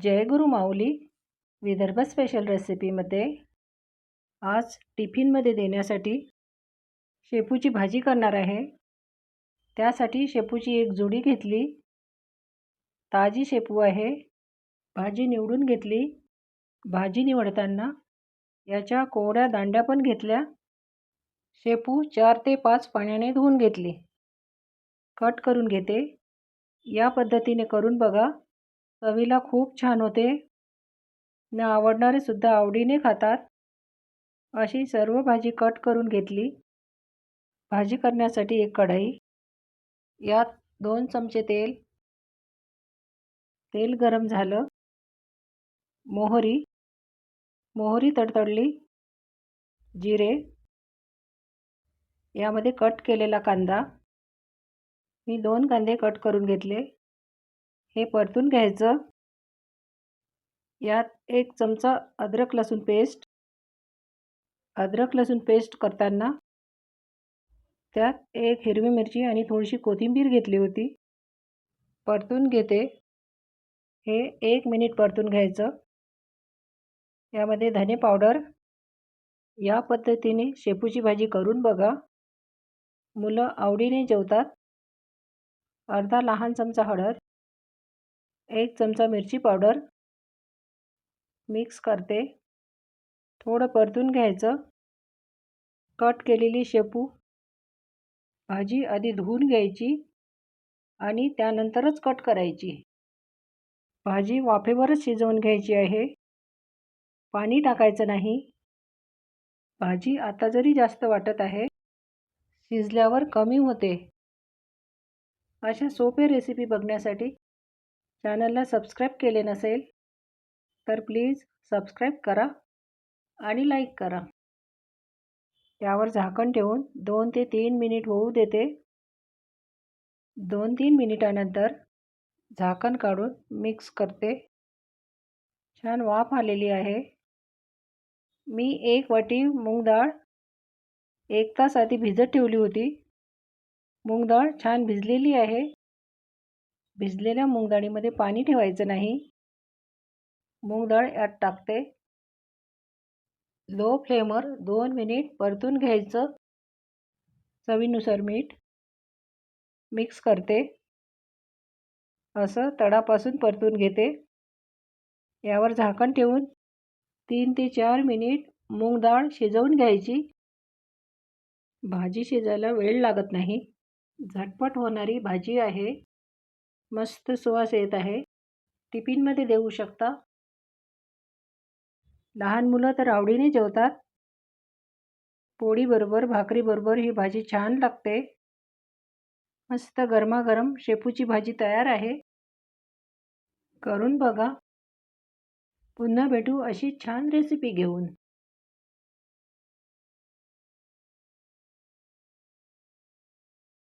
जय गुरु माऊली. Vidarbha special रेसिपीमध्ये आज टिफिनमध्ये देण्यासाठी शेपूची भाजी करणार आहे. त्यासाठी शेपूची एक जोडी घेतली. ताजी शेपू आहे. भाजी निवडून घेतली. भाजी निवडताना याच्या कोवड्या दांड्या पण घेतल्या. शेपू चार ते पाच पाण्याने धुवून घेतली. कट करून घेते. या पद्धतीने करून बघा. चवीला खूप छान होते. न आवडणारे सुद्धा आवडीने खातात. अशी सर्व भाजी कट करून घेतली. भाजी करण्यासाठी एक कढई. यात दोन चमचे तेल. तेल गरम झालं. मोहरी. मोहरी तडतडली. जिरे. यामध्ये कट केलेला कांदा. मी दोन कांदे कट करून घेतले. हे परतून घ्यायचं. यात एक चमचा अद्रक लसूण पेस्ट अद्रक लसूण पेस्ट करताना त्यात एक हिरवी मिरची आणि थोडीशी कोथिंबीर घेतली होती. परतून घेते. हे एक मिनिट परतून घ्यायचं. यामध्ये धने पावडर या पद्धतीने शेपूची भाजी करून बघा. मुलं आवडीने जेवतात. अर्धा लहान चमचा हळद. एक चमचा मिरची पावडर मिक्स करते. थोडं परतून घ्यायचं. कट केलेली शेपू भाजी आधी धुवून घ्यायची आणि त्यानंतरच कट करायची. भाजी वाफेवरच शिजवून घ्यायची आहे. पाणी टाकायचं नाही. भाजी आता जरी जास्त वाटत आहे शिजल्यावर कमी होते. अशा सोपे रेसिपी बघण्यासाठी चॅनलला सबस्क्राईब केले नसेल तर प्लीज सबस्क्राईब करा आणि लाईक करा. त्यावर झाकण ठेवून दोन ते तीन मिनिट होऊ देते. दोन तीन मिनिटानंतर झाकण काढून मिक्स करते. छान वाफ आलेली आहे. मी एक वाटी मूग डाळ एक तास आधी भिजत ठेवली होती. मूग डाळ छान भिजलेली आहे. भिजलेल्या मूगडाळीमध्ये पाणी ठेवायचं नाही. मूगडाळ यात टाकते. लो फ्लेमवर दोन मिनिट परतून घ्यायचं. चवीनुसार मीठ मिक्स करते. असं तडापासून परतून घेते. यावर झाकण ठेवून तीन ते चार मिनिट मूग डाळ शिजवून घ्यायची. भाजी शिजायला वेळ लागत नाही. झटपट होणारी भाजी आहे. मस्त सुवास येत आहे. टिफिनमध्ये देऊ शकता? लहान मुलं तर आवडीने जेवतात. पोळीबरोबर भाकरीबरोबर ही भाजी छान लागते. मस्त गरमागरम शेपूची भाजी तयार आहे. करून बघा. पुन्हा भेटू अशी छान रेसिपी घेऊन.